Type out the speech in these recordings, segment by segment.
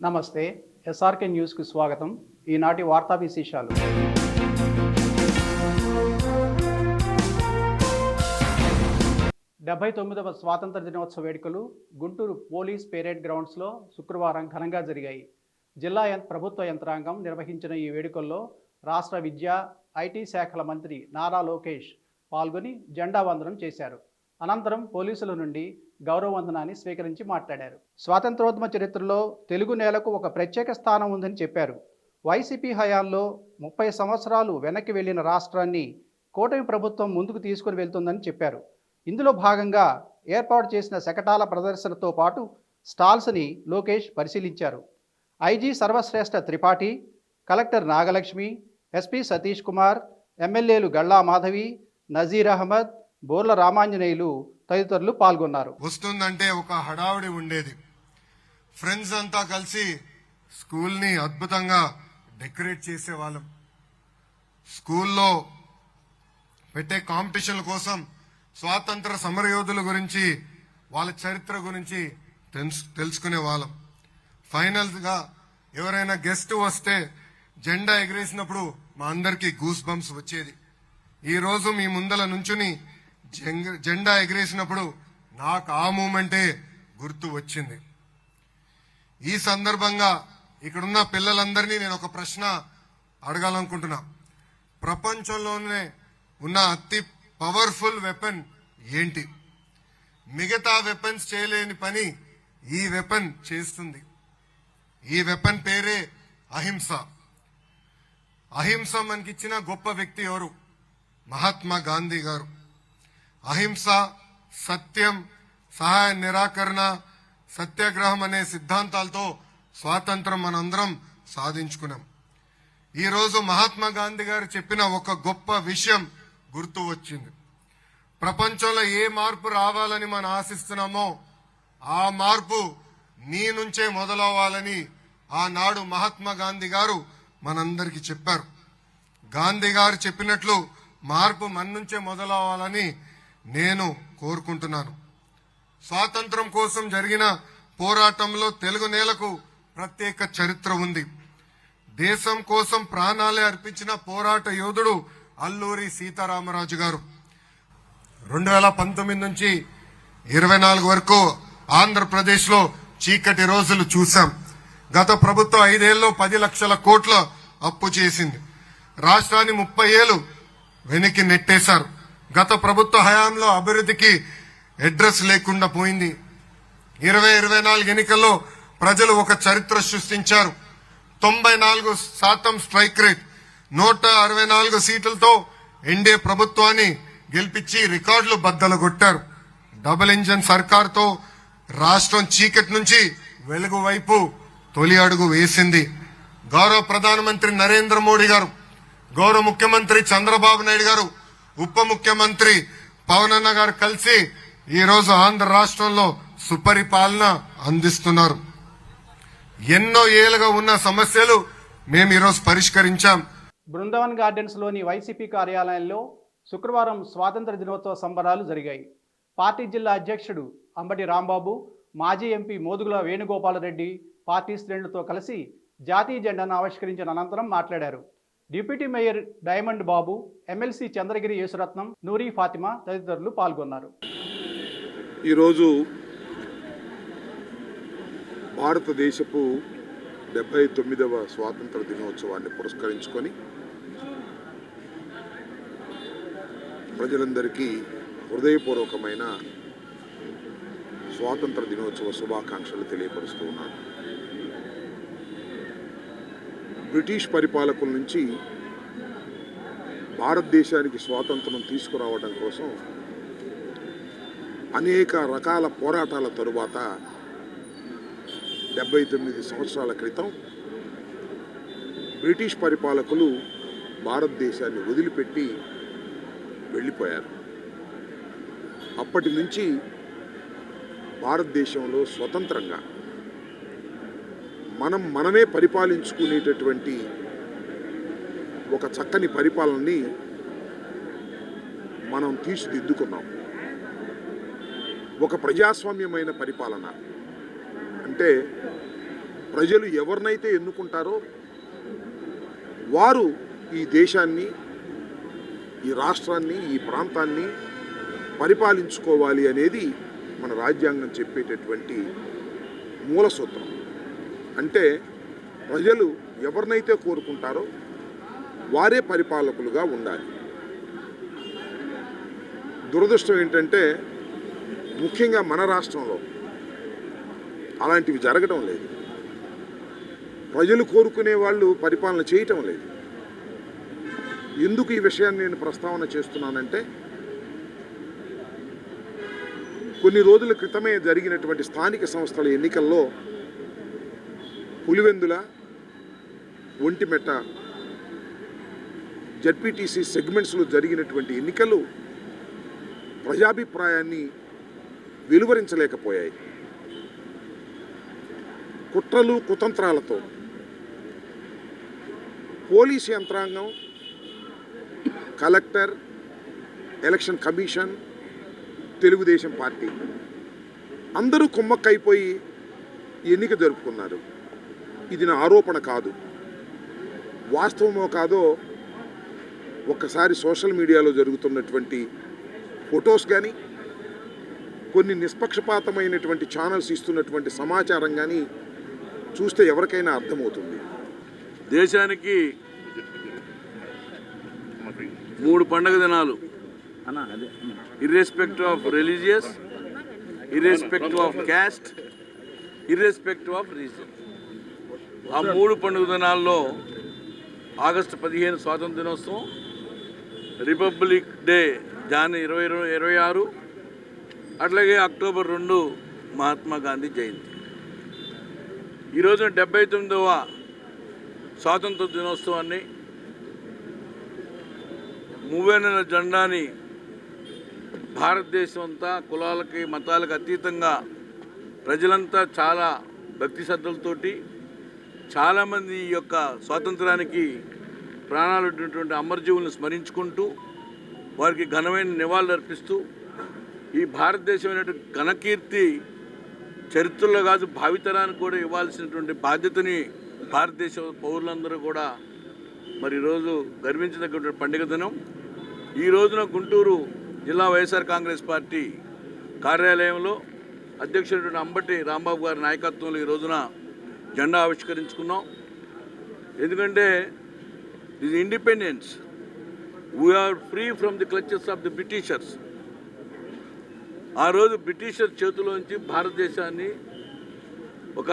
నమస్తే ఎస్ఆర్కే న్యూస్కు స్వాగతం. ఈనాటి వార్తా విశేషాలు. డెబ్బై తొమ్మిదవ స్వాతంత్ర దినోత్సవ వేడుకలు గుంటూరు పోలీస్ పేరేడ్ గ్రౌండ్స్లో శుక్రవారం ఘనంగా జరిగాయి. జిల్లా ప్రభుత్వ యంత్రాంగం నిర్వహించిన ఈ వేడుకల్లో రాష్ట్ర విద్యా ఐటీ శాఖల మంత్రి నారా లోకేష్ పాల్గొని జెండా వందనం చేశారు. అనంతరం పోలీసుల నుండి గౌరవ వందనాన్ని స్వీకరించి మాట్లాడారు. స్వాతంత్రోద్యమ చరిత్రలో తెలుగు నేలకు ఒక ప్రత్యేక స్థానం ఉందని చెప్పారు. వైసీపీ హయాంలో ముప్పై సంవత్సరాలు వెనక్కి వెళ్ళిన రాష్ట్రాన్ని కూటమి ప్రభుత్వం ముందుకు తీసుకుని వెళ్తుందని చెప్పారు. ఇందులో భాగంగా ఏర్పాటు చేసిన శకటాల ప్రదర్శనతో పాటు స్టాల్స్ని లోకేష్ పరిశీలించారు. IG Sarvashreshtha Tripathi collector Nagalakshmi SP Satish Kumar ఎమ్మెల్యేలు గళ్ళా మాధవి నజీర్ అహ్మద్ బోర్ల రామాంజనేయులు తదితరులు పాల్గొన్నారు. వస్తుందంటే ఒక హడావుడి ఉండేది. ఫ్రెండ్స్ అంతా కలిసి స్కూల్ని అద్భుతంగా డెకరేట్ చేసేవాళ్ళం. స్కూల్లో పెట్టే కాంపిటీషన్ల కోసం స్వాతంత్ర సమరయోధుల గురించి వాళ్ళ చరిత్ర గురించి తెలుసు తెలుసుకునే వాళ్ళం. ఫైనల్గా ఎవరైనా గెస్ట్ వస్తే జెండా ఎగరేసినప్పుడు మా అందరికీ గూస్ బంప్స్ వచ్చేది. ఈరోజు మీ ముందల నుంచుని జెండా ఎగిరేసినప్పుడు నాకు ఆ మూమెంటే గుర్తు వచ్చింది. ఈ సందర్భంగా ఇక్కడున్న పిల్లలందరినీ నేను ఒక ప్రశ్న అడగాలనుకుంటున్నా. ప్రపంచంలోనే ఉన్న అతి పవర్ఫుల్ వెపన్ ఏంటి? మిగతా వెపన్స్ చేయలేని పని ఈ వెపన్ చేస్తుంది. ఈ వెపన్ పేరే అహింస. అహింస మనకిచ్చిన గొప్ప వ్యక్తి ఎవరు? మహాత్మా గాంధీ గారు. అహింస సత్యం సహాయ నిరాకరణ సత్యాగ్రహం అనే సిద్ధాంతాలతో స్వాతంత్రం మనందరం సాధించుకున్నాం. ఈరోజు మహాత్మా గాంధీ గారు చెప్పిన ఒక గొప్ప విషయం గుర్తు వచ్చింది. ప్రపంచంలో ఏ మార్పు రావాలని మనం ఆశిస్తున్నామో ఆ మార్పు నీ నుంచే మొదలవ్వాలని ఆనాడు మహాత్మా గాంధీ గారు మనందరికి చెప్పారు. గాంధీ గారు చెప్పినట్లు మార్పు మన నుంచే మొదలవ్వాలని నేను కోరుకుంటున్నాను. స్వాతంత్రం కోసం జరిగిన పోరాటంలో తెలుగు నేలకు ప్రత్యేక చరిత్ర ఉంది. దేశం కోసం ప్రాణాలే అర్పించిన పోరాట యోధుడు అల్లూరి సీతారామరాజు గారు. రెండు వేల పంతొమ్మిది నుంచి ఇరవై నాలుగు వరకు ఆంధ్రప్రదేశ్లో చీకటి రోజులు చూశాం. గత ప్రభుత్వం ఐదేళ్ళలో పది లక్షల కోట్ల అప్పు చేసింది. రాష్ట్రాన్ని ముప్పై ఏళ్ళు వెనక్కి నెట్టేశారు. గత ప్రభుత్వ హయాంలో అభివృద్ధికి అడ్రస్ లేకుండా పోయింది. ఇరవై ఇరవై నాలుగు ఎన్నికల్లో ప్రజలు ఒక చరిత్ర సృష్టించారు. తొంభై నాలుగు శాతం స్ట్రైక్ రేట్ నూట అరవై నాలుగు సీట్లతో ఎన్డీఏ ప్రభుత్వాన్ని గెలిపించి రికార్డులు బద్దలు కొట్టారు డబుల్ ఇంజన్ సర్కార్తో రాష్ట్రం చీకటి నుంచి వెలుగు వైపు తొలి అడుగు వేసింది. గౌరవ ప్రధానమంత్రి నరేంద్ర మోడీ గారు గౌరవ ముఖ్యమంత్రి చంద్రబాబు నాయుడు గారు ఉప ముఖ్యమంత్రి పవనన్న గారు కలిసి ఈరోజు ఆంధ్ర రాష్ట్రంలో సుపరిపాలన అందిస్తున్నారు. ఎన్నో ఏళ్ళుగా ఉన్న సమస్యలు మేము ఈరోజు పరిష్కరించాం. బృందావన్ గార్డెన్స్లోని వైసీపీ కార్యాలయంలో శుక్రవారం స్వాతంత్ర దినోత్సవ సంబరాలు జరిగాయి. పార్టీ జిల్లా అధ్యక్షుడు అంబటి రాంబాబు మాజీ ఎంపీ మోదుగుల వేణుగోపాలరెడ్డి పార్టీ శ్రేణులతో కలిసి జాతీయ జెండాను ఆవిష్కరించిన అనంతరం మాట్లాడారు. Deputy mayor diamond Babu MLC Chandragiri Yesuratnam Noori Fatima తదితరులు పాల్గొన్నారు. ఈరోజు భారతదేశపు డెబ్బై తొమ్మిదవ స్వాతంత్ర దినోత్సవాన్ని పురస్కరించుకొని ప్రజలందరికీ హృదయపూర్వకమైన స్వాతంత్ర దినోత్సవ శుభాకాంక్షలు తెలియపరుస్తూ ఉన్నాను. బ్రిటిష్ పరిపాలకుల నుంచి భారతదేశానికి స్వాతంత్రం తీసుకురావడం కోసం అనేక రకాల పోరాటాల తరువాత డెబ్బై తొమ్మిది సంవత్సరాల క్రితం బ్రిటిష్ పరిపాలకులు భారతదేశాన్ని వదిలిపెట్టి వెళ్ళిపోయారు. అప్పటి నుంచి భారతదేశంలో స్వతంత్రంగా మనం మనమే పరిపాలించుకునేటటువంటి ఒక చక్కని పరిపాలనని మనం తీర్చిదిద్దుకున్నాం. ఒక ప్రజాస్వామ్యమైన పరిపాలన. అంటే ప్రజలు ఎవరినైతే ఎన్నుకుంటారో వారు ఈ దేశాన్ని ఈ రాష్ట్రాన్ని ఈ ప్రాంతాన్ని పరిపాలించుకోవాలి అనేది మన రాజ్యాంగం చెప్పేటటువంటి మూల సూత్రం. అంటే ప్రజలు ఎవరినైతే కోరుకుంటారో వారే పరిపాలకులుగా ఉండాలి. దురదృష్టం ఏంటంటే ముఖ్యంగా మన రాష్ట్రంలో అలాంటివి జరగడం లేదు. ప్రజలు కోరుకునే వాళ్ళు పరిపాలన చేయటం లేదు. ఎందుకు ఈ విషయాన్ని నేను ప్రస్తావన చేస్తున్నానంటే కొన్ని రోజుల క్రితమే జరిగినటువంటి స్థానిక సంస్థల ఎన్నికల్లో పులివెందుల ఒంటిమెట్ట జడ్పీటీసీ సెగ్మెంట్స్లో జరిగినటువంటి ఎన్నికలు ప్రజాభిప్రాయాన్ని వెలువరించలేకపోయాయి. కుట్రలు కుతంత్రాలతో పోలీస్ యంత్రాంగం collector election commission Telugu Desam party అందరూ కుమ్మక్కైపోయి ఎన్నిక జరుపుకున్నారు. ఇది నా ఆరోపణ కాదు. వాస్తవమో కాదో ఒక్కసారి సోషల్ మీడియాలో జరుగుతున్నటువంటి ఫొటోస్ కానీ కొన్ని నిష్పక్షపాతమైనటువంటి ఛానల్స్ ఇస్తున్నటువంటి సమాచారం కానీ చూస్తే ఎవరికైనా అర్థమవుతుంది. దేశానికి మూడు పండగ దినాలు. Irrespective of religious irrespective of caste irrespective of reason ఆ మూడు పండుగ దినాల్లో ఆగస్టు పదిహేను స్వాతంత్ర దినోత్సవం రిపబ్లిక్ డే జాన్ ఇరవై ఇరవై ఆరు అట్లాగే అక్టోబర్ రెండు మహాత్మా గాంధీ జయంతి. ఈరోజు డెబ్బై తొమ్మిదవ స్వాతంత్ర దినోత్సవాన్ని మూవేనెల జెండాని భారతదేశం అంతా కులాలకి మతాలకు అతీతంగా ప్రజలంతా చాలా భక్తి శ్రద్ధలతోటి చాలామంది ఈ యొక్క స్వాతంత్రానికి ప్రాణాలు ఉన్నటువంటి అమరజీవులను స్మరించుకుంటూ వారికి ఘనమైన నివాళులు అర్పిస్తూ ఈ భారతదేశమైనటువంటి ఘనకీర్తి చరిత్రలో కాదు భావితరానికి కూడా ఇవ్వాల్సినటువంటి బాధ్యతని భారతదేశ పౌరులందరూ కూడా మరి ఈరోజు గర్వించదగ్గటువంటి పండుగ దినం. ఈ రోజున గుంటూరు జిల్లా వైఎస్ఆర్ కాంగ్రెస్ పార్టీ కార్యాలయంలో అధ్యక్షుడు అంబటి రాంబాబు గారి నాయకత్వంలో ఈ రోజున జెండా ఆవిష్కరించుకున్నాం. ఎందుకంటే ఇది independence. We are free from the clutches of the Britishers ఆ రోజు బ్రిటిషర్ చేతిలోంచి భారతదేశాన్ని ఒక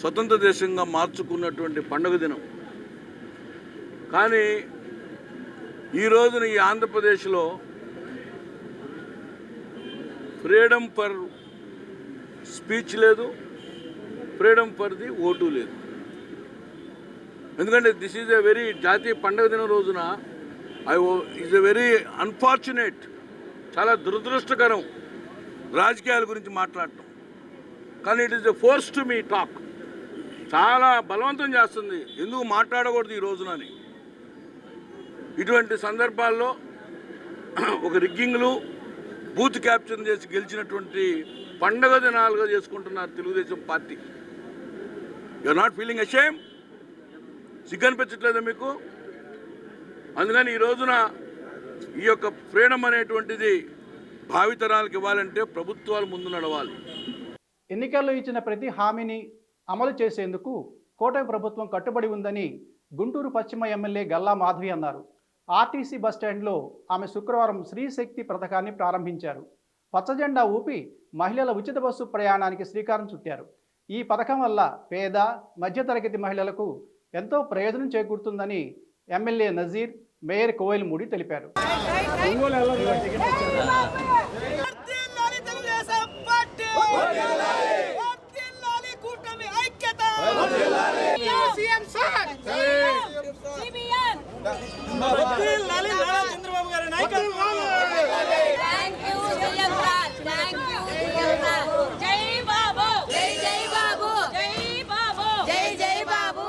స్వతంత్ర దేశంగా మార్చుకున్నటువంటి పండుగ దినం. కానీ ఈ రోజున ఈ ఆంధ్రప్రదేశ్లో ఫ్రీడమ్ ఫర్ స్పీచ్ లేదు. ఫ్రీడమ్ ఫర్ ది ఓటు లేదు. ఎందుకంటే దిస్ ఈజ్ ఎ వెరీ జాతీయ పండుగ దినం రోజున I is a very unfortunate చాలా దురదృష్టకరం రాజకీయాల గురించి మాట్లాడటం. కానీ it is a force to me talk చాలా బలవంతం చేస్తుంది. ఎందుకు మాట్లాడకూడదు ఈ రోజునని. ఇటువంటి సందర్భాల్లో ఒక రిగ్గింగ్లు బూత్ క్యాప్చర్ చేసి గెలిచినటువంటి పండగ దినాలుగా చేసుకుంటున్నారు Telugu Desam party. You are not feeling ashamed సిగ్గనిపించట్లేదా మీకు అందుకని ఈ రోజున ఈ యొక్క ఫ్రీడమ్ అనేటువంటిది భావితరాలకు ఇవ్వాలంటే ప్రభుత్వాలు ముందు నడవాలి ఎన్నికల్లో ఇచ్చిన ప్రతి హామీని అమలు చేసేందుకు కోటమి ప్రభుత్వం కట్టుబడి ఉందని గుంటూరు పశ్చిమ ఎమ్మెల్యే గల్లా మాధవి అన్నారు ఆర్టీసీ బస్టాండ్లో ఆమె శుక్రవారం శ్రీశక్తి పథకాన్ని ప్రారంభించారు పచ్చజెండా ఊపి మహిళల ఉచిత బస్సు ప్రయాణానికి శ్రీకారం చుట్టారు. ఈ పథకం వల్ల పేద మధ్యతరగతి మహిళలకు ఎంతో ప్రయోజనం చేకూరుతుందని ఎమ్మెల్యే నజీర్ మేయర్ తెలిపారు. కూటమి ఐక్యత! సీఎం సార్ సిబిఎన్ వర్ధిల్లాలి నారా చంద్రబాబు గారి నాయకత్వం thank you CM sir thank you CM sir జై బాబు జై జై బాబు జై బాబు జై జై బాబు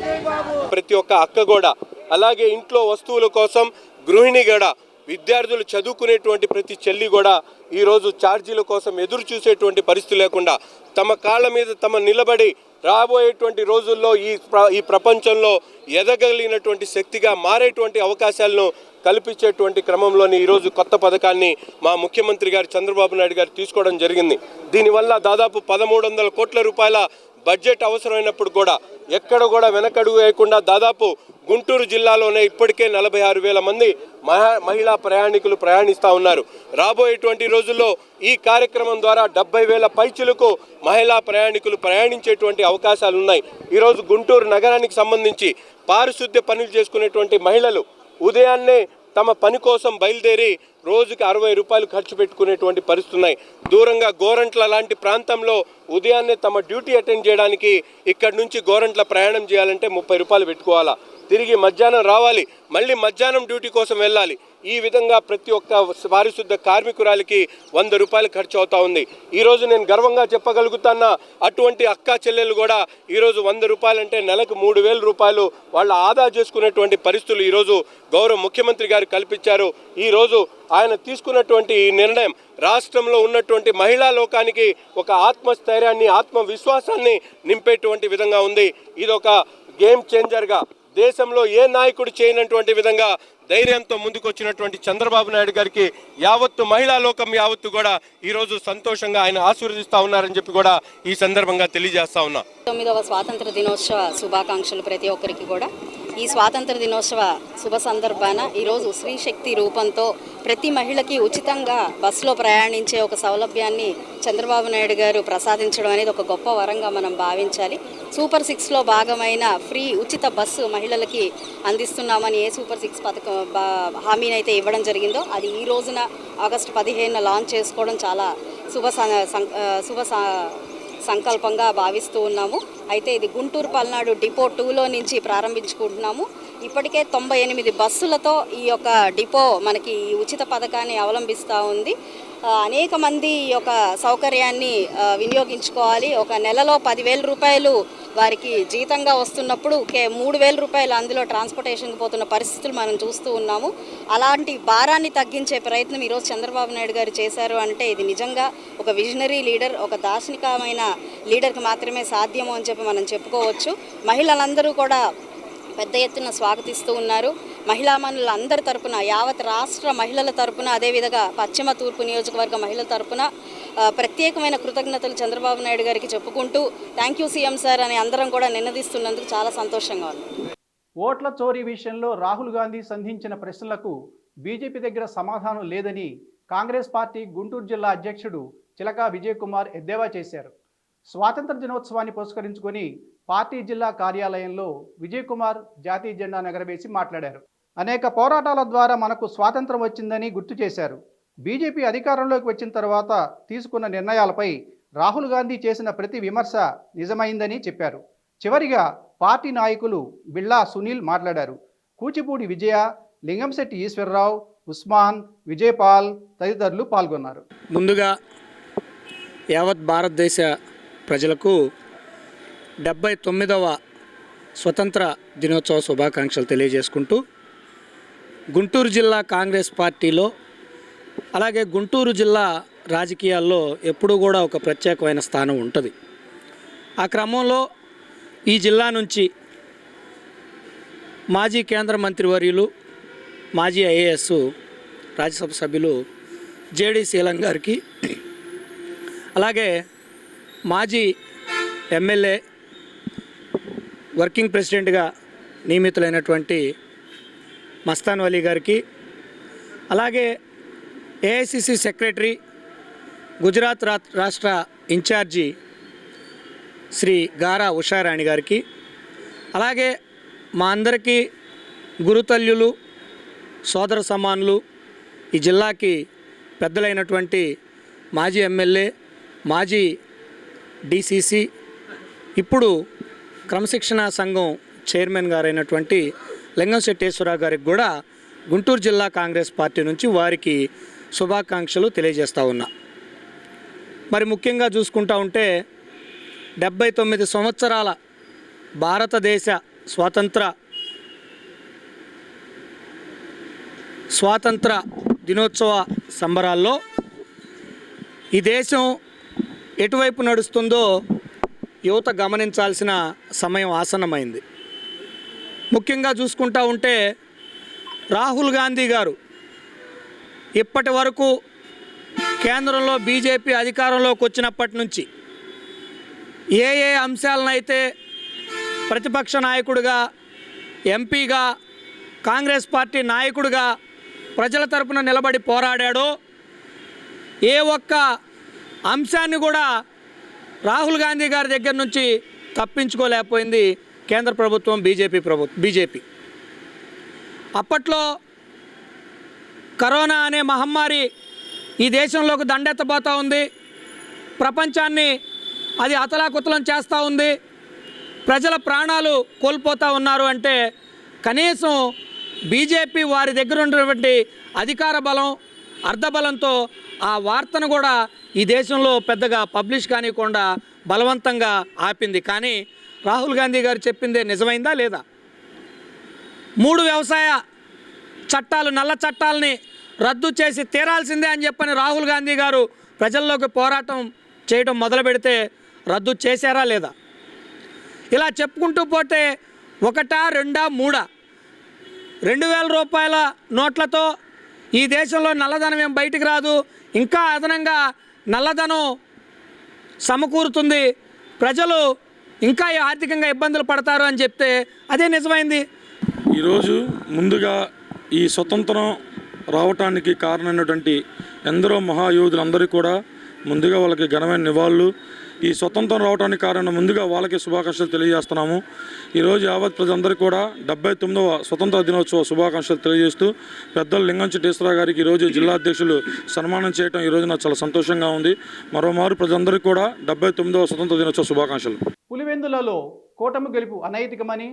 జై బాబు ప్రతి ఒక్క అక్క కూడా. అలాగే ఇంట్లో వస్తువుల కోసం గృహిణి కూడా విద్యార్థులు చదువుకునేటువంటి ప్రతి చెల్లి కూడా ఈరోజు ఛార్జీల కోసం ఎదురు చూసేటువంటి పరిస్థితి లేకుండా తమ కాళ్ళ మీద తమ నిలబడి రాబోయేటువంటి రోజుల్లో ఈ ఈ ప్రపంచంలో ఎదగలిగినటువంటి శక్తిగా మారేటువంటి అవకాశాలను కల్పించేటువంటి క్రమంలోని ఈరోజు కొత్త పథకాన్ని మా ముఖ్యమంత్రి గారు చంద్రబాబు నాయుడు గారు తీసుకోవడం జరిగింది. దీనివల్ల దాదాపు పదమూడు వందల కోట్ల రూపాయల బడ్జెట్ అవసరమైనప్పుడు కూడా ఎక్కడ కూడా వెనకడుగు వేయకుండా దాదాపు గుంటూరు జిల్లాలోనే ఇప్పటికే నలభై ఆరు వేల మంది మహా మహిళా ప్రయాణికులు ప్రయాణిస్తూ ఉన్నారు. రాబోయేటువంటి రోజుల్లో ఈ కార్యక్రమం ద్వారా డెబ్బై వేల పైచులకు మహిళా ప్రయాణికులు ప్రయాణించేటువంటి అవకాశాలు ఉన్నాయి. ఈరోజు గుంటూరు నగరానికి సంబంధించి పారిశుద్ధ్య పనులు చేసుకునేటువంటి మహిళలు ఉదయాన్నే తమ పని కోసం బయలుదేరి రోజుకి అరవై రూపాయలు ఖర్చు పెట్టుకునేటువంటి పరిస్థితి ఉన్నాయి. దూరంగా గోరంట్ల లాంటి ప్రాంతంలో ఉదయాన్నే తమ డ్యూటీ అటెండ్ చేయడానికి ఇక్కడి నుంచి గోరంట్ల ప్రయాణం చేయాలంటే ముప్పై రూపాయలు పెట్టుకోవాలా? తిరిగి మధ్యాహ్నం రావాలి. మళ్ళీ మధ్యాహ్నం డ్యూటీ కోసం వెళ్ళాలి. ఈ విధంగా ప్రతి ఒక్క పారిశుద్ధ కార్మికురాలికి వంద రూపాయలు ఖర్చు అవుతా ఉంది. ఈరోజు నేను గర్వంగా చెప్పగలుగుతాన్న అటువంటి అక్క చెల్లెలు కూడా ఈరోజు వంద రూపాయలంటే నెలకు మూడు వేల రూపాయలు వాళ్ళ ఆదా చేసుకునేటువంటి పరిస్థితులు ఈరోజు గౌరవ ముఖ్యమంత్రి గారు కల్పించారు. ఈరోజు ఆయన తీసుకున్నటువంటి ఈ నిర్ణయం రాష్ట్రంలో ఉన్నటువంటి మహిళా లోకానికి ఒక ఆత్మస్థైర్యాన్ని ఆత్మవిశ్వాసాన్ని నింపేటువంటి విధంగా ఉంది. ఇది ఒక గేమ్ చేంజర్గా దేశంలో ఏ నాయకుడు చేయనటువంటి విధంగా ధైర్యంతో ముందుకు వచ్చినటువంటి చంద్రబాబు నాయుడు గారికి యావత్తు మహిళా లోకం యావత్తు కూడా ఈరోజు సంతోషంగా ఆయన ఆశీర్వదిస్తా ఉన్నారని చెప్పి కూడా ఈ సందర్భంగా తెలియజేస్తా ఉన్నా. తొమ్మిదవ స్వాతంత్ర దినోత్సవ శుభాకాంక్షలు ప్రతి ఒక్కరికి కూడా. ఈ స్వాతంత్ర దినోత్సవ శుభ సందర్భాన ఈరోజు స్త్రీ శక్తి రూపంతో ప్రతి మహిళకి ఉచితంగా బస్సులో ప్రయాణించే ఒక సౌలభ్యాన్ని చంద్రబాబు నాయుడు గారు ప్రసాదించడం అనేది ఒక గొప్ప వరంగా మనం భావించాలి. సూపర్ సిక్స్లో భాగమైన ఫ్రీ ఉచిత బస్సు మహిళలకి అందిస్తున్నామని ఏ సూపర్ సిక్స్ పథకం హామీనైతే ఇవ్వడం జరిగిందో అది ఈ రోజున ఆగస్టు పదిహేనున లాంచ్ చేసుకోవడం చాలా శుభ సం- శుభ స- సంకల్పంగా భావిస్తూ ఉన్నాము. అయితే ఇది గుంటూరు పల్నాడు డిపో టూలో నుంచి ప్రారంభించుకుంటున్నాము. ఇప్పటికే తొంభై ఎనిమిది బస్సులతో ఈ యొక్క డిపో మనకి ఈ ఉచిత పథకాన్ని అవలంబిస్తూ ఉంది. అనేక మంది ఈ యొక్క సౌకర్యాన్ని వినియోగించుకోవాలి. ఒక నెలలో పదివేల రూపాయలు వారికి జీతంగా వస్తున్నప్పుడు కే మూడు వేల రూపాయలు అందులో ట్రాన్స్పోర్టేషన్కి పోతున్న పరిస్థితులు మనం చూస్తూ ఉన్నాము. అలాంటి భారాన్ని తగ్గించే ప్రయత్నం ఈరోజు చంద్రబాబు నాయుడు గారు చేశారు అంటే ఇది నిజంగా ఒక విజనరీ లీడర్ ఒక దార్శనికమైన లీడర్కి మాత్రమే సాధ్యము అని చెప్పి మనం చెప్పుకోవచ్చు. మహిళలందరూ కూడా పెద్ద ఎత్తున స్వాగతిస్తూ ఉన్నారు. మహిళా మనులందరి తరపున యావత్ రాష్ట్ర మహిళల తరపున అదేవిధంగా పశ్చిమ తూర్పు నియోజకవర్గ మహిళల తరపున ప్రత్యేకమైన కృతజ్ఞతలు చంద్రబాబు నాయుడు గారికి చెప్పుకుంటూ థ్యాంక్ యూ సీఎం సార్ అని అందరం కూడా నిన్నదిస్తున్నందుకు చాలా సంతోషంగా ఉంది. ఓట్ల చోరీ విషయంలో రాహుల్ గాంధీ సంధించిన ప్రశ్నలకు బీజేపీ దగ్గర సమాధానం లేదని కాంగ్రెస్ పార్టీ గుంటూరు జిల్లా అధ్యక్షుడు చిలకా విజయ్ కుమార్ ఎద్దేవా చేశారు. స్వాతంత్ర దినోత్సవాన్ని పురస్కరించుకొని పార్టీ జిల్లా కార్యాలయంలో విజయ్ కుమార్ జాతీయ జెండా ఎగరవేసి మాట్లాడారు. అనేక పోరాటాల ద్వారా మనకు స్వాతంత్రం వచ్చిందని గుర్తు చేశారు. బీజేపీ అధికారంలోకి వచ్చిన తర్వాత తీసుకున్న నిర్ణయాలపై రాహుల్ గాంధీ చేసిన ప్రతి విమర్శ నిజమైందని చెప్పారు. చివరిగా పార్టీ నాయకులు బిళ్ళా సునీల్ మాట్లాడారు. కూచిపూడి విజయ లింగంశెట్టి ఈశ్వరరావు ఉస్మాన్ విజయపాల్ తదితరులు పాల్గొన్నారు. ముందుగా యావత్ భారతదేశ ప్రజలకు డెబ్బై తొమ్మిదవ స్వతంత్ర దినోత్సవ శుభాకాంక్షలు తెలియజేసుకుంటూ గుంటూరు జిల్లా కాంగ్రెస్ పార్టీలో అలాగే గుంటూరు జిల్లా రాజకీయాల్లో ఎప్పుడూ కూడా ఒక ప్రత్యేకమైన స్థానం ఉంటుంది. ఆ క్రమంలో ఈ జిల్లా నుంచి మాజీ కేంద్ర మంత్రివర్యులు మాజీ ఐఏఎస్ రాజ్యసభ సభ్యులు జేడి శీలం గారికి అలాగే మాజీ ఎమ్మెల్యే వర్కింగ్ ప్రెసిడెంట్గా నియమితులైనటువంటి మస్తాన్ వలీ గారికి. అలాగే ఏఐసిసి సెక్రటరీ గుజరాత్ రా రాష్ట్ర ఇన్ఛార్జి శ్రీ గారా ఉషారాణి గారికి. అలాగే మా అందరికీ గురుతల్యులు సోదర సమానులు ఈ జిల్లాకి పెద్దలైనటువంటి మాజీ ఎమ్మెల్యే మాజీ డిసిసి ఇప్పుడు క్రమశిక్షణా సంఘం చైర్మన్ గారైనటువంటి లింగం శెట్టేశ్వరరావు గారికి కూడా గుంటూరు జిల్లా కాంగ్రెస్ పార్టీ నుంచి వారికి శుభాకాంక్షలు తెలియజేస్తా ఉన్నా. మరి ముఖ్యంగా చూసుకుంటా ఉంటే డెబ్బై తొమ్మిది సంవత్సరాల భారతదేశ స్వాతంత్ర స్వాతంత్ర దినోత్సవ సంబరాల్లో ఈ దేశం ఎటువైపు నడుస్తుందో యువత గమనించాల్సిన సమయం ఆసన్నమైంది. ముఖ్యంగా చూసుకుంటా ఉంటే రాహుల్ గాంధీ గారు ఇప్పటి వరకు కేంద్రంలో బీజేపీ అధికారంలోకి వచ్చినప్పటి నుంచి ఏ ఏ అంశాలనైతే ప్రతిపక్ష నాయకుడిగా ఎంపీగా కాంగ్రెస్ పార్టీ నాయకుడిగా ప్రజల తరపున నిలబడి పోరాడాడో ఏ ఒక్క అంశాన్ని కూడా రాహుల్ గాంధీ గారి దగ్గర నుంచి తప్పించుకోలేకపోయింది కేంద్ర ప్రభుత్వం బీజేపీ ప్రభుత్వం బీజేపీ. అప్పట్లో కరోనా అనే మహమ్మారి ఈ దేశంలోకి దండెత్తబోతూ ఉంది. ప్రపంచాన్ని అది అతలాకుతలం చేస్తూ ఉంది. ప్రజల ప్రాణాలు కోల్పోతూ ఉన్నారు అంటే కనీసం బీజేపీ వారి దగ్గర ఉన్నటువంటి అధికార బలం అర్ధబలంతో ఆ వార్తను కూడా ఈ దేశంలో పెద్దగా పబ్లిష్ కానివ్వకుండా బలవంతంగా ఆపింది. కానీ రాహుల్ గాంధీ గారు చెప్పిందే నిజమైందా లేదా? మూడు వ్యవసాయ చట్టాలు నల్ల చట్టాలని రద్దు చేసి తీరాల్సిందే అని చెప్పని రాహుల్ గాంధీ గారు ప్రజల్లోకి పోరాటం చేయడం మొదలు పెడితే రద్దు చేశారా లేదా? ఇలా చెప్పుకుంటూ పోతే ఒకటా రెండా మూడా? రెండు వేల రూపాయల నోట్లతో ఈ దేశంలో నల్లధనం ఏం బయటికి రాదు. ఇంకా అదనంగా నల్లధనం సమకూరుతుంది. ప్రజలు ఇంకా ఆర్థికంగా ఇబ్బందులు పడతారు అని చెప్తే అదే నిజమైంది. ఈరోజు ముందుగా ఈ స్వతంత్రం రావటానికి కారణమైనటువంటి ఎందరో మహాయోధులందరికీ కూడా ముందుగా వాళ్ళకి ఘనమైన నివాళులు. ఈ స్వతంత్రం రావడానికి కారణం ముందుగా వాళ్ళకి శుభాకాంక్షలు తెలియజేస్తున్నాము. ఈరోజు యావత్ ప్రజలందరికీ కూడా డెబ్బై తొమ్మిదవ స్వతంత్ర దినోత్సవ శుభాకాంక్షలు తెలియజేస్తూ పెద్దలు లింగంచెట్టేశ్వర గారికి ఈరోజు జిల్లా అధ్యక్షులు సన్మానం చేయడం ఈరోజు నాకు చాలా సంతోషంగా ఉంది. మరోమారు ప్రజలందరికీ కూడా డెబ్బై తొమ్మిదవ స్వతంత్ర దినోత్సవ శుభాకాంక్షలు. పులివెందులలో కూటమి గెలుపు అనైతికమని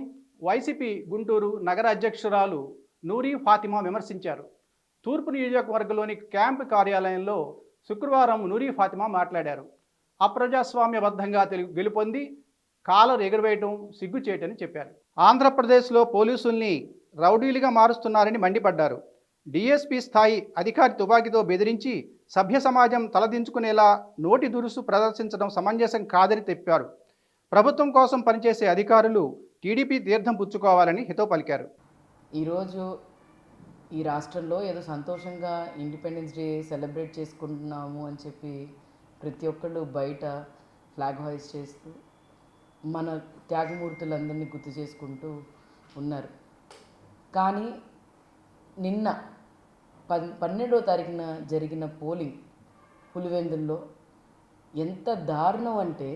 వైసీపీ గుంటూరు నగర అధ్యక్షురాలు నూరి ఫాతిమా విమర్శించారు. తూర్పు నియోజకవర్గంలోని క్యాంపు కార్యాలయంలో శుక్రవారం నూరి ఫాతిమా మాట్లాడారు. అప్రజాస్వామ్యబద్ధంగా తెలు గెలుపొంది కాలర్ ఎగురవేయటం సిగ్గుచేయటని చెప్పారు. ఆంధ్రప్రదేశ్లో పోలీసుల్ని రౌడీలుగా మారుస్తున్నారని మండిపడ్డారు. డీఎస్పీ స్థాయి అధికారి తుపాకీతో బెదిరించి సభ్య సమాజం తలదించుకునేలా నోటి దురుసు ప్రదర్శించడం సమంజసం కాదని తెప్పారు. ప్రభుత్వం కోసం పనిచేసే అధికారులు టీడీపీ తీర్థం పుచ్చుకోవాలని హితో పలికారు. ఈరోజు ఈ రాష్ట్రంలో ఏదో సంతోషంగా ఇండిపెండెన్స్ డే సెలబ్రేట్ చేసుకుంటున్నాము అని చెప్పి ప్రతి ఒక్కళ్ళు బయట ఫ్లాగ్ హాయిస్ చేస్తూ మన త్యాగమూర్తులందరినీ గుర్తు చేసుకుంటూ ఉన్నారు. కానీ నిన్న పన్ పన్నెండో తారీఖున జరిగిన పోలింగ్ పులివెందుల్లో ఎంత దారుణం అంటే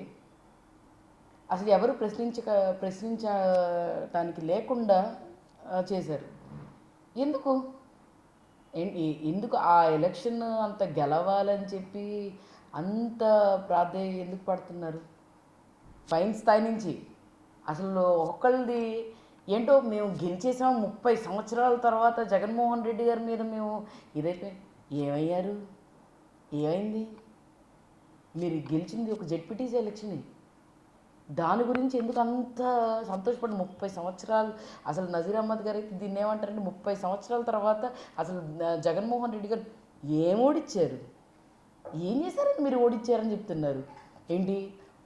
అసలు ఎవరు ప్రశ్నించక ప్రశ్నించటానికి లేకుండా చేశారు. ఎందుకు? ఎందుకు ఆ ఎలక్షన్ అంత గెలవాలని చెప్పి అంత ప్రాధాన్యత ఎందుకు పడుతున్నారు? పైన స్థాయి నుంచి. అసలు ఒక్కళ్ళది ఏంటో మేము గెలిచేసాం ముప్పై సంవత్సరాల తర్వాత జగన్మోహన్ రెడ్డి గారి మీద మేము ఇదైపోయి. ఏమయ్యారు? ఏమైంది? మీరు గెలిచింది ఒక జెడ్పీటీసీ ఎలక్షన్. దాని గురించి ఎందుకు అంత సంతోషపడి ముప్పై సంవత్సరాలు అసలు నజీర్ అహ్మద్ గారు అయితే దీన్ని ఏమంటారంటే ముప్పై సంవత్సరాల తర్వాత అసలు జగన్మోహన్ రెడ్డి గారు ఏం ఓడిచ్చారు? ఏం చేశారని మీరు ఓడిచ్చారని చెప్తున్నారు? ఏంటి?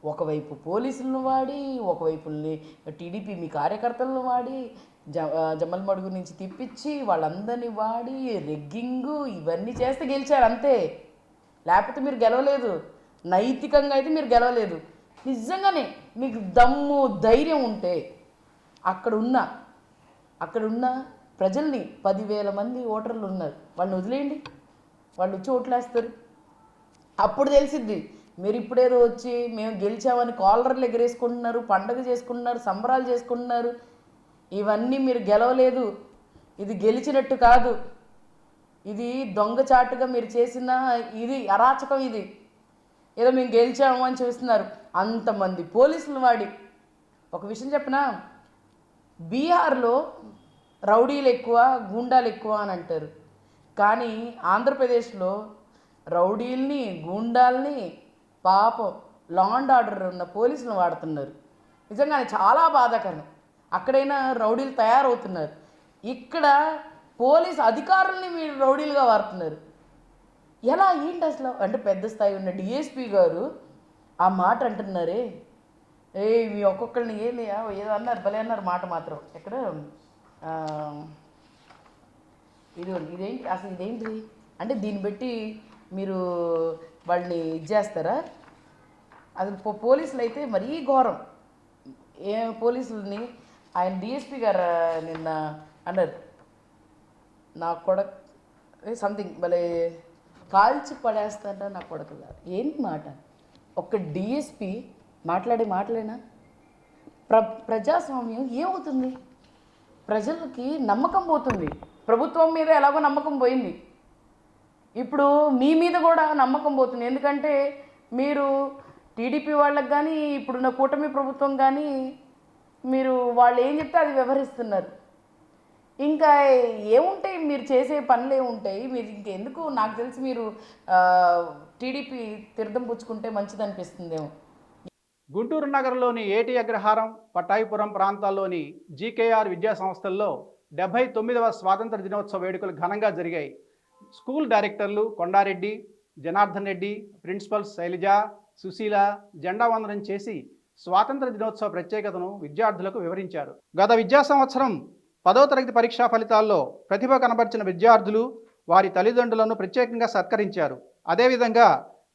ఒకవైపు పోలీసులను వాడి ఒకవైపు టీడీపీ మీ కార్యకర్తలను వాడి జ ఆ, మడుగు నుంచి తిప్పించి వాళ్ళందరినీ వాడి రెగ్గింగు ఇవన్నీ చేస్తే గెలిచారు అంతే. లేకపోతే మీరు గెలవలేదు. నైతికంగా అయితే మీరు గెలవలేదు. నిజంగానే మీకు దమ్ము ధైర్యం ఉంటే అక్కడ ఉన్న అక్కడ ప్రజల్ని పదివేల మంది ఓటర్లు ఉన్నారు. వాళ్ళని వదిలేయండి. వాళ్ళు వచ్చి ఓట్లేస్తారు. అప్పుడు తెలిసిద్ది మీరు ఇప్పుడేదో వచ్చి మేము గెలిచామని కాలర్లు ఎగరేసుకుంటున్నారు పండగ చేసుకుంటున్నారు సంబరాలు చేసుకుంటున్నారు. ఇవన్నీ మీరు గెలవలేదు. ఇది గెలిచినట్టు కాదు. ఇది దొంగచాటుగా మీరు చేసిన ఇది అరాచకం ఇది. ఏదో మేము గెలిచాము అని చూస్తున్నారు. అంతమంది పోలీసులు వాడి. ఒక విషయం చెప్పనా? బీహార్లో రౌడీలు ఎక్కువ గూండాలు ఎక్కువ అని అంటారు. కానీ ఆంధ్రప్రదేశ్లో రౌడీల్ని గూండాల్ని పాపం లా అండ్ ఆర్డర్ ఉన్న పోలీసులను వాడుతున్నారు. నిజంగానే చాలా బాధాకరం. అక్కడైనా రౌడీలు తయారవుతున్నారు. ఇక్కడ పోలీస్ అధికారుల్ని మీరు రౌడీలుగా వాడుతున్నారు. ఎలా ఏంటి అసలు? అంటే పెద్ద స్థాయి ఉన్న డిఎస్పి గారు ఆ మాట అంటున్నారే? ఏ మీ ఒక్కొక్కరిని ఏంది ఏదో అన్నారు భలే అన్నారు మాట మాత్రం. ఎక్కడ? ఇదిగోండి ఇదేంటి అసలు ఇదేంటిది? అంటే దీన్ని బట్టి మీరు వాళ్ళని ఇది చేస్తారా? అసలు పో- పోలీసులు అయితే మరీ ఘోరం. ఏ పోలీసులని ఆయన డిఎస్పి గారు నిన్న అన్నారు. నా కొడక సంథింగ్ భలే కాల్చి పడేస్తారా నా కొడక ఏంటి మాట? ఒక డిఎస్పి మాట్లాడే మాటలేనా? ప్ర ప్రజాస్వామ్యం ఏమవుతుంది? ప్రజలకి నమ్మకం పోతుంది. ప్రభుత్వం మీద ఎలాగో నమ్మకం పోయింది. ఇప్పుడు మీ మీద కూడా నమ్మకం పోతుంది. ఎందుకంటే మీరు టీడీపీ వాళ్ళకి కానీ ఇప్పుడున్న కూటమి ప్రభుత్వం కానీ మీరు వాళ్ళు ఏం చెప్తే అది వ్యవహరిస్తున్నారు. ఇంకా ఏముంటాయి? మీరు చేసే పనులు ఏముంటాయి? మీరు ఇంకెందుకు? నాకు తెలిసి మీరు టీడీపీ తీర్థం పుచ్చుకుంటే మంచిది అనిపిస్తుందేమో గుంటూరు నగరంలోని ఏటి అగ్రహారం పట్టాయిపురం ప్రాంతాల్లోని జీకేఆర్ విద్యా సంస్థల్లో డెబ్బై తొమ్మిదవ స్వాతంత్ర దినోత్సవ వేడుకలు ఘనంగా జరిగాయి. స్కూల్ డైరెక్టర్లు కొండారెడ్డి జనార్దన్ రెడ్డి ప్రిన్సిపల్ శైలజ సుశీల జెండా వందనం చేసి స్వాతంత్ర దినోత్సవ ప్రత్యేకతను విద్యార్థులకు వివరించారు. గత విద్యా సంవత్సరం పదో తరగతి పరీక్షా ఫలితాల్లో ప్రతిభ కనబర్చిన విద్యార్థులు వారి తల్లిదండ్రులను ప్రత్యేకంగా సత్కరించారు. అదేవిధంగా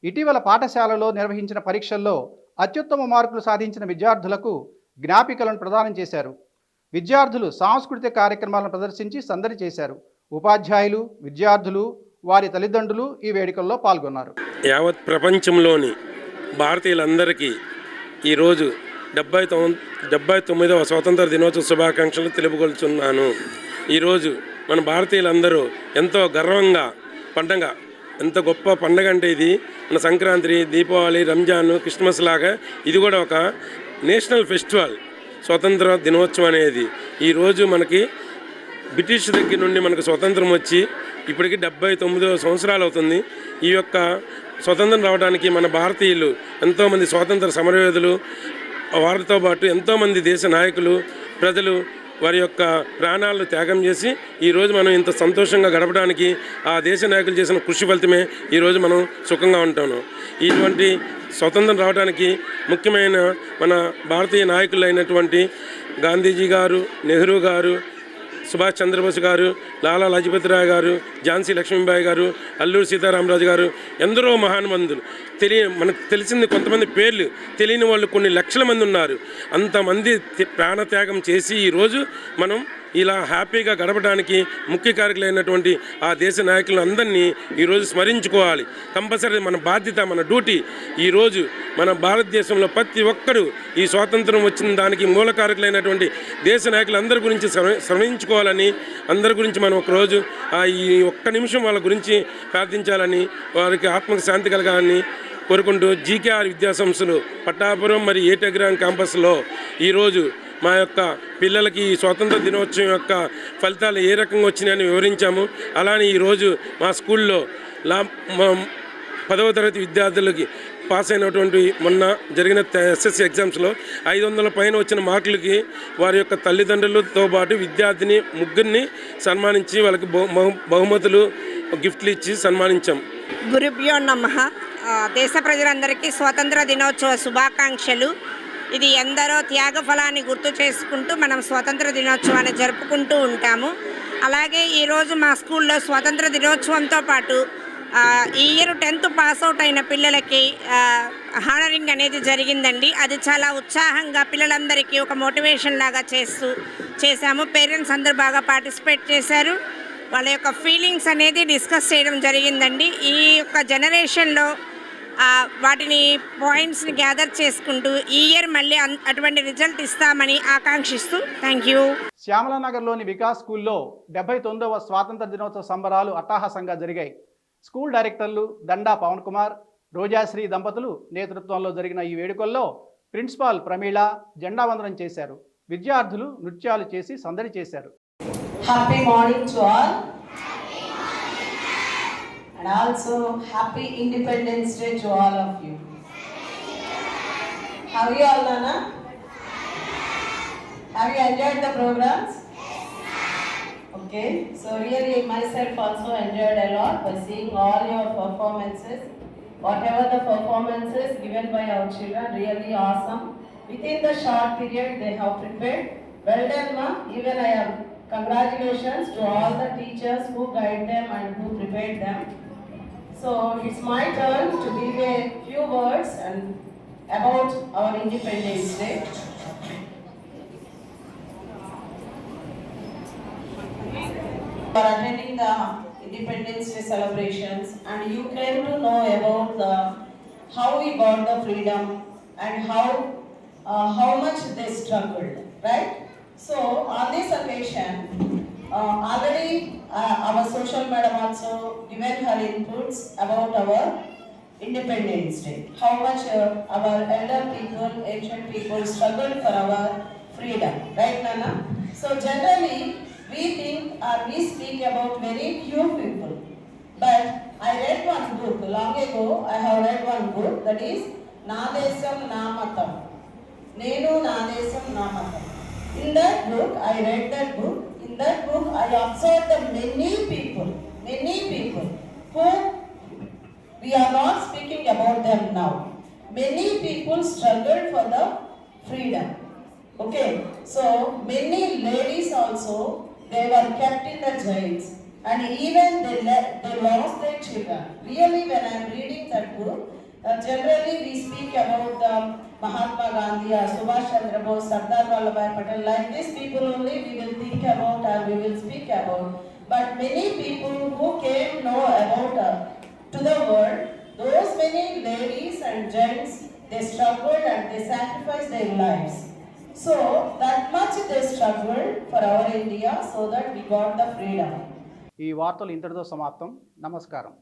ఇటీవల పాఠశాలలో నిర్వహించిన పరీక్షల్లో అత్యుత్తమ మార్కులు సాధించిన విద్యార్థులకు జ్ఞాపికలను ప్రదానం చేశారు. విద్యార్థులు సాంస్కృతిక కార్యక్రమాలను ప్రదర్శించి సందడి చేశారు. ఉపాధ్యాయులు విద్యార్థులు వారి తల్లిదండ్రులు ఈ వేడుకల్లో పాల్గొన్నారు. యావత్ ప్రపంచంలోని భారతీయులందరికీ ఈరోజు డెబ్బై తొమ్మిది డెబ్బై తొమ్మిదవ స్వాతంత్ర దినోత్సవ శుభాకాంక్షలు తెలుపుకొలుచున్నాను. ఈరోజు మన భారతీయులందరూ ఎంతో గర్వంగా పండగ ఎంత గొప్ప పండగ అంటే ఇది. మన సంక్రాంతి దీపావళి రంజాన్ క్రిస్మస్ లాగా ఇది కూడా ఒక నేషనల్ ఫెస్టివల్ స్వతంత్ర దినోత్సవం అనేది. ఈరోజు మనకి బ్రిటిష్ దగ్గర నుండి మనకు స్వతంత్రం వచ్చి ఇప్పటికి డెబ్బై తొమ్మిదో సంవత్సరాలు అవుతుంది. ఈ యొక్క స్వతంత్రం రావడానికి మన భారతీయులు ఎంతోమంది స్వాతంత్ర సమరయోధులు వారితో పాటు ఎంతోమంది దేశ నాయకులు ప్రజలు వారి యొక్క ప్రాణాలను త్యాగం చేసి ఈరోజు మనం ఇంత సంతోషంగా గడపడానికి ఆ దేశ నాయకులు చేసిన కృషి ఫలితమే ఈరోజు మనం సుఖంగా ఉంటాము. ఇటువంటి స్వతంత్రం రావడానికి ముఖ్యమైన మన భారతీయ నాయకులు అయినటువంటి గాంధీజీ గారు నెహ్రూ గారు సుభాష్ చంద్రబోస్ గారు లాలా లజపతి రాయ్ గారు ఝాన్సీ లక్ష్మీబాయి గారు అల్లూరి సీతారామరాజు గారు ఎందరో మహానుభంతులు తెలియ మనకు తెలిసింది కొంతమంది పేర్లు. తెలియని వాళ్ళు కొన్ని లక్షల మంది ఉన్నారు. అంతమంది ప్రాణత్యాగం చేసి ఈరోజు మనం ఇలా హ్యాపీగా గడపడానికి ముఖ్య కారకులైనటువంటి ఆ దేశ నాయకులను అందరినీ ఈరోజు స్మరించుకోవాలి. కంపల్సరీ మన బాధ్యత మన డ్యూటీ ఈరోజు మన భారతదేశంలో ప్రతి ఒక్కరూ ఈ స్వాతంత్రం వచ్చిన దానికి మూల కారకులైనటువంటి దేశ నాయకులందరి గురించి శ్రమించుకోవాలని అందరి గురించి మనం ఒకరోజు ఈ ఒక్క నిమిషం వాళ్ళ గురించి ప్రార్థించాలని వారికి ఆత్మకు శాంతి కలగాలని కోరుకుంటూ జీకేఆర్ విద్యాసంస్థలు పట్టాపురం మరి ఏటగ్రామ్ క్యాంపస్లో ఈరోజు మా యొక్క పిల్లలకి ఈ స్వాతంత్ర దినోత్సవం యొక్క ఫలితాలు ఏ రకంగా వచ్చినాయని వివరించాము. అలానే ఈరోజు మా స్కూల్లో లా మా పదవ తరగతి విద్యార్థులకి పాస్ అయినటువంటి మొన్న జరిగిన ఎస్ఎస్సి ఎగ్జామ్స్లో ఐదు వందల పైన వచ్చిన మార్కులకి వారి యొక్క తల్లిదండ్రులతో పాటు విద్యార్థిని ముగ్గురిని సన్మానించి వాళ్ళకి బహు- బహుమతులు గిఫ్ట్లు ఇచ్చి సన్మానించాం. గురుభ్యో నమ. దేశ ప్రజలందరికీ స్వాతంత్ర దినోత్సవ శుభాకాంక్షలు. ఇది ఎందరో త్యాగ ఫలాన్ని గుర్తు చేసుకుంటూ మనం స్వతంత్ర దినోత్సవాన్ని జరుపుకుంటూ ఉంటాము. అలాగే ఈరోజు మా స్కూల్లో స్వతంత్ర దినోత్సవంతో పాటు ఈ ఇయర్ టెన్త్ పాస్ అవుట్ అయిన పిల్లలకి హానరింగ్ అనేది జరిగిందండి. అది చాలా ఉత్సాహంగా పిల్లలందరికీ ఒక మోటివేషన్ లాగా చేస్తూ చేశాము. పేరెంట్స్ అందరూ బాగా పార్టిసిపేట్ చేశారు. వాళ్ళ యొక్క ఫీలింగ్స్ అనేది డిస్కస్ చేయడం జరిగిందండి. ఈ యొక్క జనరేషన్లో వాటిని పాయింట్స్ని గ్యాదర్ చేసుకుంటూ ఈ ఇయర్ మళ్ళీ అటువంటి రిజల్ట్ ఇస్తామని ఆకాంక్షిస్తూ థ్యాంక్ యూ శ్యామలానగర్లోని వికాస్ స్కూల్లో డెబ్బై తొమ్మిదవ స్వాతంత్ర దినోత్సవ సంబరాలు అట్టహాసంగా జరిగాయి. స్కూల్ డైరెక్టర్లు దండా పవన్ కుమార్ రోజాశ్రీ దంపతులు నేతృత్వంలో జరిగిన ఈ వేడుకల్లో ప్రిన్సిపాల్ ప్రమీళ జెండా వందనం చేశారు. విద్యార్థులు నృత్యాలు చేసి సందడి చేశారు. Happy morning to all. And also happy Independence Day to all of you. How are you all, Nana? Have you enjoyed the programs? Okay, so really myself also enjoyed a lot by seeing all your performances. Whatever the performances given by our children, really awesome. Within the short period they have prepared. Well done, ma. Even I am congratulations to all the teachers who guide them and who prepared them. So it's my turn to give a few words and about our Independence Day. for attending the Independence Day celebrations and you came to know about the how we got the freedom and how uh, how much they struggled, right? So on this occasion, already uh, our social madam also given her inputs about our Independence Day. How much uh, our elder people, ancient people struggled for our freedom, right, Nana? So generally, we think or we speak about very few people. But I read one book long ago. I have read one book that is Nadesam Namatam. Nenu Nadesam Namatam. In that book, I read that book. That book, I observed the many people, many people who we are not speaking about them now. Many people struggled for the freedom. Okay, so many ladies also they were kept in the jails and even they le- they lost their children. Really, when I am reading that book, uh, generally we speak about the Mahatma Gandhi or Subhash Chandra Bose, Sardar Vallabhai Patel. Like these people only we will think about or we will speak about. But many people who came know about uh, to the world, those many ladies and gents, they struggled and they sacrificed their lives. So that much they struggled for our India so that we got the freedom. ఈ వార్తలు ఇంతటితో సమాప్తం నమస్కారం